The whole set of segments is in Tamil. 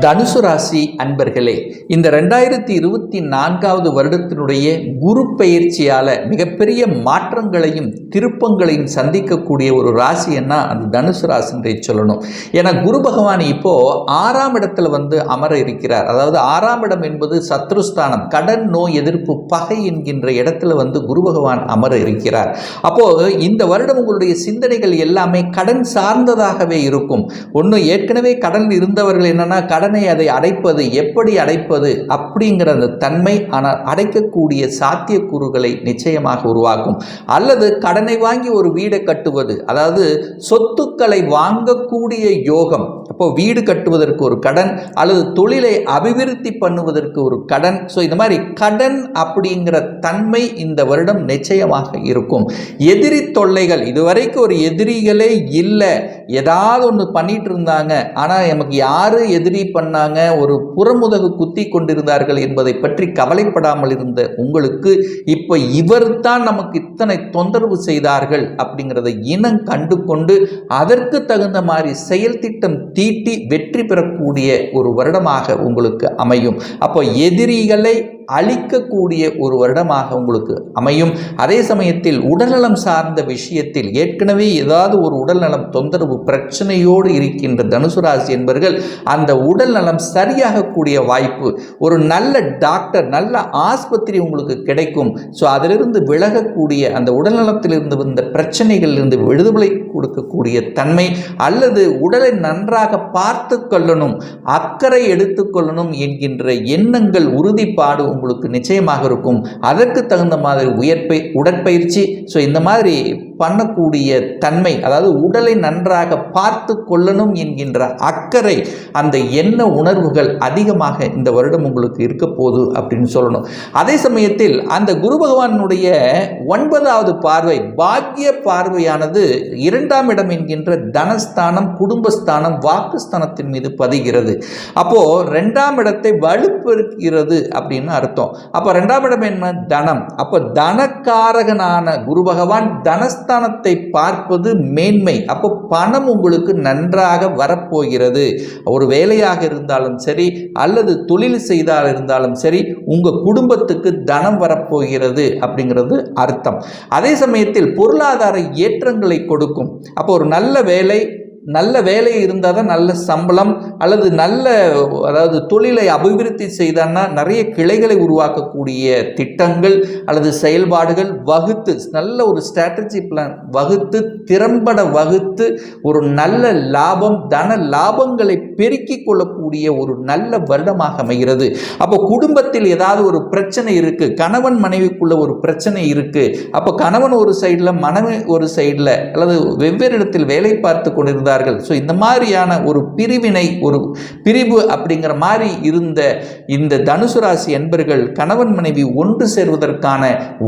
தனுசு ராசி அன்பர்களே இந்த ரெண்டாயிரத்தி இருபத்தி நான்காவது வருடத்தினுடைய குரு பயிற்சியால் மிகப்பெரிய மாற்றங்களையும் திருப்பங்களையும் சந்திக்கக்கூடிய ஒரு ராசின்னா அது தனுசு ராசின்றே சொல்லணும். ஏன்னா குரு பகவான் இப்போது ஆறாம் இடத்துல வந்து அமர இருக்கிறார். அதாவது ஆறாம் இடம் என்பது சத்ருஸ்தானம் கடன் நோய் எதிர்ப்பு பகை என்கின்ற இடத்துல வந்து குரு பகவான் அமர இருக்கிறார். அப்போது இந்த வருடம் உங்களுடைய சிந்தனைகள் எல்லாமே கடன் சார்ந்ததாகவே இருக்கும். ஒன்று ஏற்கனவே கடன் இருந்தவர்கள் என்னென்னா கடனை அதை அடைப்பது எப்படி அடைப்பது அப்படிங்கிற அந்த தன்மை ஆனால் அடைக்கக்கூடிய சாத்தியக்கூறுகளை நிச்சயமாக உருவாக்கும். அல்லது கடனை வாங்கி ஒரு வீடை கட்டுவது அதாவது சொத்துக்களை வாங்கக்கூடிய யோகம். அப்போ வீடு கட்டுவதற்கு ஒரு கடன் அல்லது தொழிலை அபிவிருத்தி பண்ணுவதற்கு ஒரு கடன். ஸோ இந்த மாதிரி கடன் அப்படிங்கிற தன்மை இந்த வருடம் நிச்சயமாக இருக்கும். எதிரி தொல்லைகள் இதுவரைக்கும் ஒரு எதிரிகளே இல்லை. ஏதாவது ஒன்று பண்ணிட்டு இருந்தாங்க ஆனால் நமக்கு யார் எதிரி பண்ணாங்க? ஒரு புறமுதகு குத்தி கொண்டிருந்தார்கள் என்பதை பற்றி கவலைப்படாமல் இருந்த உங்களுக்கு இப்போ இவர் தான் நமக்கு இத்தனை தொந்தரவு செய்தார்கள் அப்படிங்கிறத இனம் கண்டு கொண்டு அதற்கு தகுந்த மாதிரி செயல் திட்டம் தீட்டி வெற்றி பெறக்கூடிய ஒரு வருடமாக உங்களுக்கு அமையும். அப்போ எதிரிகளை அழிக்கக்கூடிய ஒரு வருடமாக உங்களுக்கு அமையும். அதே சமயத்தில் உடல்நலம் சார்ந்த விஷயத்தில் ஏற்கனவே ஏதாவது ஒரு உடல்நலம் தொந்தரவு பிரச்சனையோடு இருக்கின்ற தனுசு ராசி என்பவர்கள் அந்த உடல் நலம் சரியாகக்கூடிய வாய்ப்பு ஒரு நல்ல டாக்டர் நல்ல ஆஸ்பத்திரி உங்களுக்கு கிடைக்கும். ஸோ அதிலிருந்து விலகக்கூடிய அந்த உடல்நலத்திலிருந்து வந்த பிரச்சனைகளிலிருந்து விடுதலை கொடுக்கக்கூடிய தன்மை அல்லது உடலை நன்றாக பார்த்து கொள்ளணும் அக்கறை எடுத்துக்கொள்ளணும் என்கின்ற எண்ணங்கள் உறுதிப்பாடு உங்களுக்கு நிச்சயமாக இருக்கும். அதற்கு தகுந்த மாதிரி உயர்ப்பை உடற்பயிற்சி ஸோ இந்த மாதிரி பண்ணக்கூடிய தன்மை அதாவது உடலை நன்றாக பார்த்து கொள்ளணும் என்கின்ற அக்கறை அந்த எண்ண உணர்வுகள் அதிகமாக இந்த வருடம் உங்களுக்கு இருக்க போகுது அப்படின்னு சொல்லணும். அதே சமயத்தில் அந்த குரு பகவானுடைய ஒன்பதாவது பார்வை பாக்கிய பார்வையானது இரண்டாம் இடம் என்கின்ற தனஸ்தானம் குடும்பஸ்தானம் வாக்குஸ்தானத்தின் மீது பதிகிறது. அப்போ ரெண்டாம் இடத்தை வலுப்பெருக்கிறது அப்படின்னு அர்த்தம். அப்போ ரெண்டாம் இடம் என்ன? தனம். அப்போ தனக்காரகனான குரு பகவான் தனஸ்தானத்தை பார்ப்பது மேன்மை. அப்போ பணம் உங்களுக்கு நன்றாக வரப்போகிறது. ஒரு வேலையாக இருந்தாலும் சரி அல்லது தொழில் செய்தால் இருந்தாலும் சரி உங்கள் குடும்பத்துக்கு தனம் வரப்போகிறது அப்படிங்கிறது அர்த்தம். அதே சமயத்தில் பொருளாதார ஏற்றங்களை கொடுக்கும். அப்போ ஒரு நல்ல வேலை நல்ல வேலை இருந்தால் தான் நல்ல சம்பளம் அல்லது நல்ல அதாவது தொழிலை அபிவிருத்தி செய்தான்னா நிறைய கிளைகளை உருவாக்கக்கூடிய திட்டங்கள் அல்லது செயல்பாடுகள் வகுத்து நல்ல ஒரு ஸ்ட்ராட்டஜி பிளான் வகுத்து திறம்பட வகுத்து ஒரு நல்ல லாபம் தன லாபங்களை பெருக்கிக் கொள்ளக்கூடிய ஒரு நல்ல வருடமாக அமைகிறது. அப்போ குடும்பத்தில் ஏதாவது ஒரு பிரச்சனை இருக்குது கணவன் மனைவிக்குள்ள ஒரு பிரச்சனை இருக்குது அப்போ கணவன் ஒரு சைடில் மனைவி ஒரு சைடில் அல்லது வெவ்வேறு இடத்தில் வேலை பார்த்து கொண்டிருந்தார்கள் ஸோ இந்த மாதிரியான ஒரு பிரிவினை ஒரு பிரிவு அப்படிங்கிற மாதிரி இருந்த இந்த தனுசு ராசி என்பர்கள் கணவன் மனைவி ஒன்று சேர்வதற்கான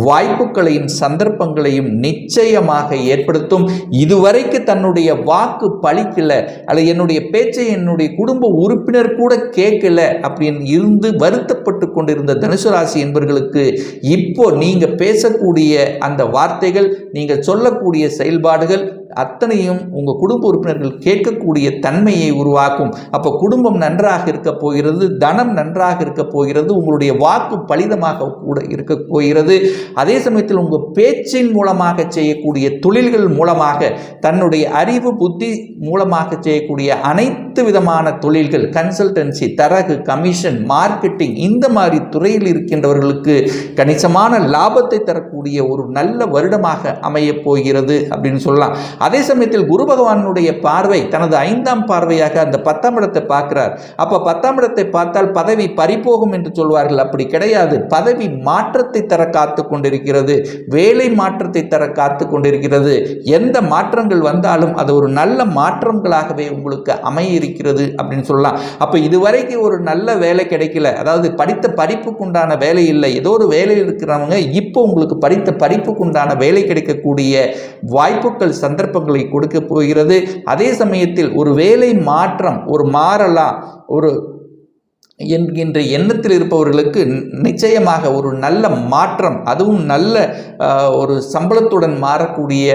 வாய்ப்புகளையும் சந்தர்ப்பங்களையும் நிச்சயமாக ஏற்படுத்தும். இதுவரைக்கு தன்னுடைய வாக்கு பழிக்கல அல்லது என்னுடைய பேச்சை என்னுடைய குடும்ப உறுப்பினர் கூட கேட்கல அப்படின்னு இருந்து வருத்தப்பட்டு கொண்டிருந்த தனுசு ராசி என்பர்களுக்கு இப்போ நீங்கள் பேசக்கூடிய அந்த வார்த்தைகள் நீங்கள் சொல்லக்கூடிய செயல்பாடுகள் அத்தனையும் உங்கள் குடும்ப உறுப்பினர்கள் கேட்கக்கூடிய தன்மையை உருவாக்கும். அப்போ குடும்பம் நன்றாக இருக்க போகிறது தனம் நன்றாக இருக்க போகிறது உங்களுடைய வாக்கு பலிதமாக கூட இருக்க போகிறது. அதே சமயத்தில் உங்கள் பேச்சின் மூலமாக செய்யக்கூடிய தொழில்கள் மூலமாக தன்னுடைய அறிவு புத்தி மூலமாக செய்யக்கூடிய அனைத்து விதமான தொழில்கள் கன்சல்டன்சி தரகு கமிஷன் மார்க்கெட்டிங் இந்த மாதிரி துறையில் இருக்கின்றவர்களுக்கு கணிசமான லாபத்தை தரக்கூடிய ஒரு நல்ல வருடமாக அமையப் போகிறது அப்படின்னு சொல்லலாம். அதே சமயத்தில் குரு பகவானுடைய பார்வை தனது ஐந்தாம் பார்வையாக அந்த பத்தாம் இடத்தை பார்க்கிறார். அப்போ பத்தாம் இடத்தை பார்த்தால் பதவி பறிபோகும் என்று சொல்வார்கள். அப்படி கிடையாது. பதவி மாற்றத்தை தர காத்து கொண்டிருக்கிறது. வேலை மாற்றத்தை தர காத்து கொண்டிருக்கிறது. எந்த மாற்றங்கள் வந்தாலும் அது ஒரு நல்ல மாற்றங்களாகவே உங்களுக்கு அமைய இருக்கிறது அப்படின்னு சொல்லலாம். அப்போ இதுவரைக்கும் ஒரு நல்ல வேலை கிடைக்கல. அதாவது படித்த படிப்புக்குண்டான வேலை இல்லை. ஏதோ ஒரு வேலையில் இருக்கிறவங்க இப்போ உங்களுக்கு படித்த படிப்புக்குண்டான வேலை கிடைக்கக்கூடிய வாய்ப்புகள் சந்தர்ப்பங்களை கொடுக்க போகிறது. அதே சமயத்தில் ஒரு வேலை மாற்றம் ஒரு மாறலாம் ஒரு என்கின்ற எண்ணத்தில் இருப்பவர்களுக்கு நிச்சயமாக ஒரு நல்ல மாற்றம் அதுவும் நல்ல ஒரு சம்பளத்துடன் மாறக்கூடிய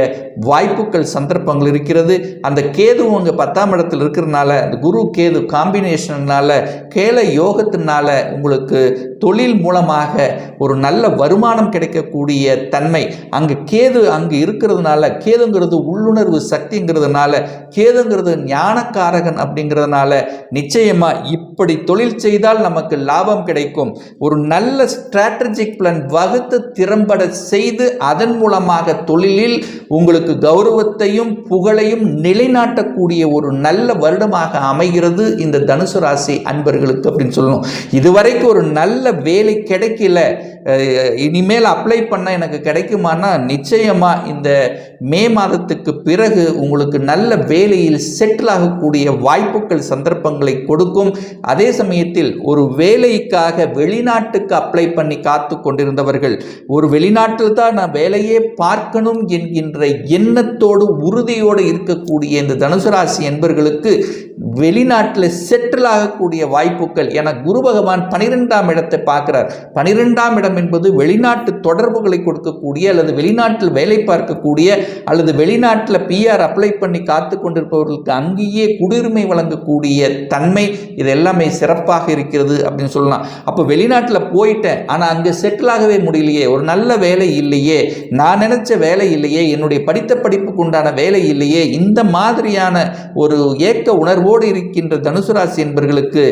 வாய்ப்புகள் சந்தர்ப்பங்கள் இருக்கிறது. அந்த கேது உங்கள் பத்தாம் இடத்தில் இருக்கிறதுனால அந்த குரு கேது காம்பினேஷனால் கேல யோகத்தினால உங்களுக்கு தொழில் மூலமாக ஒரு நல்ல வருமானம் கிடைக்கக்கூடிய தன்மை. அங்கே கேது அங்கே இருக்கிறதுனால கேதுங்கிறது உள்ளுணர்வு சக்திங்கிறதுனால கேதுங்கிறது ஞானக்காரகன் அப்படிங்கிறதுனால நிச்சயமாக இப்படி தொழில் செய்தால் நமக்கு லாபம் கிடைக்கும். ஒரு நல்ல ஸ்ட்ராட்டஜிக் பிளான் வகுத்து திறம்பட செய்து அதன் மூலமாக தொழிலில் உங்களுக்கு கௌரவத்தையும் புகழையும் நிலைநாட்டக்கூடிய ஒரு நல்ல வருடமாக அமைகிறது இந்த தனுசு ராசி அன்பர்களுக்கு அப்படின்னு சொல்லணும். இதுவரைக்கும் ஒரு நல்ல வேலை கிடைக்கல. இனிமேல் அப்ளை பண்ண எனக்கு கிடைக்குமானா நிச்சயமாக இந்த மே மாதத்துக்கு பிறகு உங்களுக்கு நல்ல வேலையில் செட்டில் ஆகக்கூடிய வாய்ப்புகள் சந்தர்ப்பங்களை கொடுக்கும். அதே சமயத்தில் ஒரு வேலைக்காக வெளிநாட்டுக்கு அப்ளை பண்ணி காத்து கொண்டிருந்தவர்கள் ஒரு வெளிநாட்டில் தான் நான் வேலையே பார்க்கணும் என்கின்ற எண்ணத்தோடு உறுதியோடு இருக்கக்கூடிய இந்த தனுசு ராசி என்பர்களுக்கு வெளிநாட்டில் செட்டில் ஆகக்கூடிய வாய்ப்புகள். என குரு பகவான் பனிரெண்டாம் இடத்தை பார்க்கிறார். பனிரெண்டாம் இடம் என்பது வெளிநாட்டு தொடர்புகளை கொடுக்கக்கூடிய அல்லது வெளிநாட்டில் வேலை பார்க்கக்கூடிய அல்லது வெளிநாட்டு வெளிநாட்டில் பிஆர் அப்ளை பண்ணி காத்து கொண்டிருப்பவர்களுக்கு அங்கேயே குடியுரிமை வழங்கக்கூடிய தன்மை இது எல்லாமே சிறப்பாக இருக்கிறது அப்படின்னு சொல்லலாம். அப்போ வெளிநாட்டில் போயிட்டேன். ஆனால் அங்கே செட்டில் ஆகவே முடியலையே. ஒரு நல்ல வேலை இல்லையே. நான் நினச்ச வேலை இல்லையே. என்னுடைய படித்த படிப்புக்கு உண்டான வேலை இல்லையே. இந்த மாதிரியான ஒரு ஏக்க உணர்வோடு இருக்கின்ற தனுசு ராசி என்பவர்களுக்கு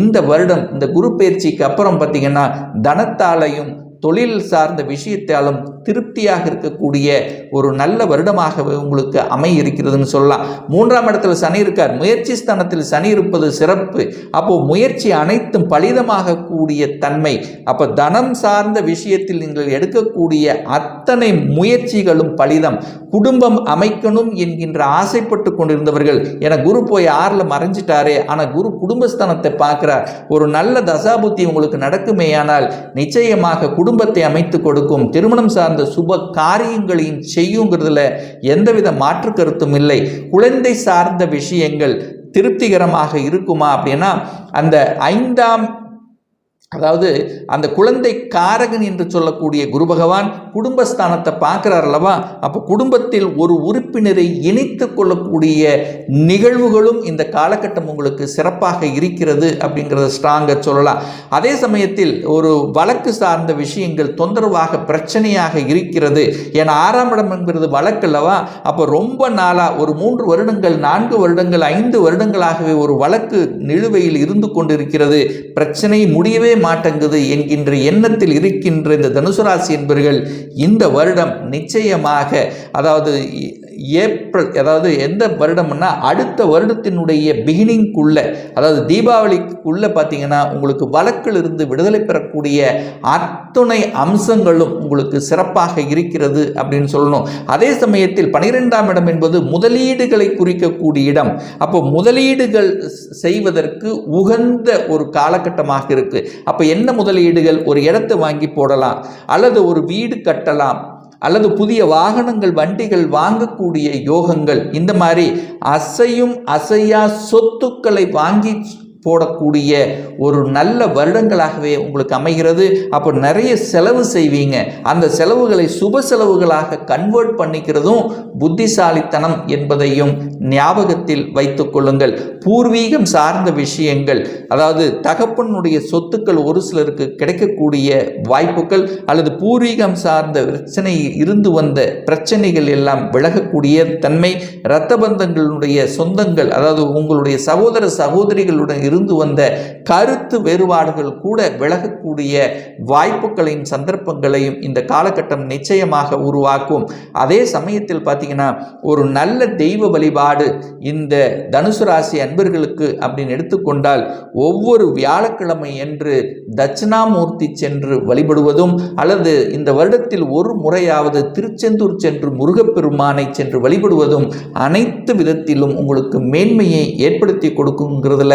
இந்த வருடம் இந்த குரு பயிற்சிக்கு அப்புறம் பார்த்திங்கன்னா தனத்தாலையும் தொழில் சார்ந்த விஷயத்தாலும் திருப்தியாக இருக்கக்கூடிய ஒரு நல்ல வருடமாகவே உங்களுக்கு அமை இருக்கிறதுன்னு சொல்லலாம். மூன்றாம் இடத்துல சனி இருக்கார். முயற்சி ஸ்தானத்தில் சனி இருப்பது சிறப்பு. அப்போ முயற்சி அனைத்தும் பலிதமாக கூடிய தன்மை. அப்போ தனம் சார்ந்த விஷயத்தில் நீங்கள் எடுக்கக்கூடிய அத்தனை முயற்சிகளும் பலிதம். குடும்பம் அமைக்கணும் என்கின்ற ஆசைப்பட்டு கொண்டிருந்தவர்கள் என குரு போய் ஆறில் மறைஞ்சிட்டாரே ஆனால் குரு குடும்பஸ்தானத்தை பார்க்கிறார். ஒரு நல்ல தசாபுத்தி உங்களுக்கு நடக்குமேயானால் நிச்சயமாக குடும்பத்தை அமைத்து கொடுக்கும் திருமணம் சார்ந்த சுப காரியங்களையும் செய்யுங்கிறதுல எந்தவித மாற்று கருத்தும் இல்லை. குழந்தை சார்ந்த விஷயங்கள் திருப்திகரமாக இருக்குமா அப்படின்னா அந்த ஐந்தாம் அதாவது அந்த குழந்தை காரகன் என்று சொல்லக்கூடிய குரு பகவான் குடும்பஸ்தானத்தை பார்க்குறார் அல்லவா? அப்போ குடும்பத்தில் ஒரு உறுப்பினரை இணைத்து கொள்ளக்கூடிய நிகழ்வுகளும் இந்த காலகட்டம் உங்களுக்கு சிறப்பாக இருக்கிறது அப்படிங்கிறத ஸ்ட்ராங்காக சொல்லலாம். அதே சமயத்தில் ஒரு வழக்கு சார்ந்த விஷயங்கள் தொந்தரவாக பிரச்சனையாக இருக்கிறது. ஏன்னா ஆறாம் இடம் என்கிறது வழக்கு அல்லவா? அப்போ ரொம்ப நாளாக ஒரு மூன்று வருடங்கள் நான்கு வருடங்கள் ஐந்து வருடங்களாகவே ஒரு வழக்கு நிலுவையில் இருந்து கொண்டிருக்கிறது. பிரச்சனை முடியவே மாட்டேங்குது என்கின்ற எண்ணத்தில் இருக்கின்ற இந்த தனுசு ராசி என்பவர்கள் இந்த வருடம் நிச்சயமாக அதாவது ஏப்ரல் அதாவது எந்த வருடம்னா அடுத்த வருடத்தினுடைய பிகினிங்குள்ளே அதாவது தீபாவளிக்குள்ளே பார்த்தீங்கன்னா உங்களுக்கு வழக்கில் இருந்து விடுதலை பெறக்கூடிய அத்துணை அம்சங்களும் உங்களுக்கு சிறப்பாக இருக்கிறது அப்படின்னு சொல்லணும். அதே சமயத்தில் பனிரெண்டாம் இடம் என்பது முதலீடுகளை குறிக்கக்கூடிய இடம். அப்போ முதலீடுகள் செய்வதற்கு உகந்த ஒரு காலகட்டமாக இருக்குது அப்போ என்ன முதலீடுகள்? ஒரு இடத்தை வாங்கி போடலாம் அல்லது ஒரு வீடு கட்டலாம் அல்லது புதிய வாகனங்கள் வண்டிகள் வாங்கக்கூடிய யோகங்கள் இந்த மாதிரி அசையும் அசையா சொத்துக்களை வாங்கி போடக்கூடிய ஒரு நல்ல வருடங்களாகவே உங்களுக்கு அமைகிறது. அப்போ நிறைய செலவு செய்வீங்க. அந்த செலவுகளை சுப செலவுகளாக கன்வெர்ட் பண்ணிக்கிறதும் புத்திசாலித்தனம் என்பதையும் ஞாபகத்தில் வைத்துக் கொள்ளுங்கள். பூர்வீகம் சார்ந்த விஷயங்கள் அதாவது தகப்பனுடைய சொத்துக்கள் ஒரு சிலருக்கு கிடைக்கக்கூடிய வாய்ப்புகள் அல்லது பூர்வீகம் சார்ந்த பிரச்சனை இருந்து வந்த பிரச்சனைகள் எல்லாம் விலகக்கூடிய தன்மை இரத்த பந்தங்களுடைய சொந்தங்கள் அதாவது உங்களுடைய சகோதர சகோதரிகளுடன் இரு இருந்து வந்த கருத்து வேறுபாடுகள் கூட விலகக்கூடிய வாய்ப்புகளையும் சந்தர்ப்பங்களையும் இந்த காலகட்டம் நிச்சயமாக உருவாக்கும். அதே சமயத்தில் பார்த்தீங்கன்னா ஒரு நல்ல தெய்வ வழிபாடு இந்த தனுசு ராசி அன்பர்களுக்கு அப்படின்னு எடுத்துக்கொண்டால் ஒவ்வொரு வியாழக்கிழமை என்று தட்சிணாமூர்த்தி சென்று வழிபடுவதும் அல்லது இந்த வருடத்தில் ஒரு முறையாவது திருச்செந்தூர் சென்று முருகப்பெருமானை சென்று வழிபடுவதும் அனைத்து விதத்திலும் உங்களுக்கு மேன்மையை ஏற்படுத்தி கொடுக்குங்கிறதுல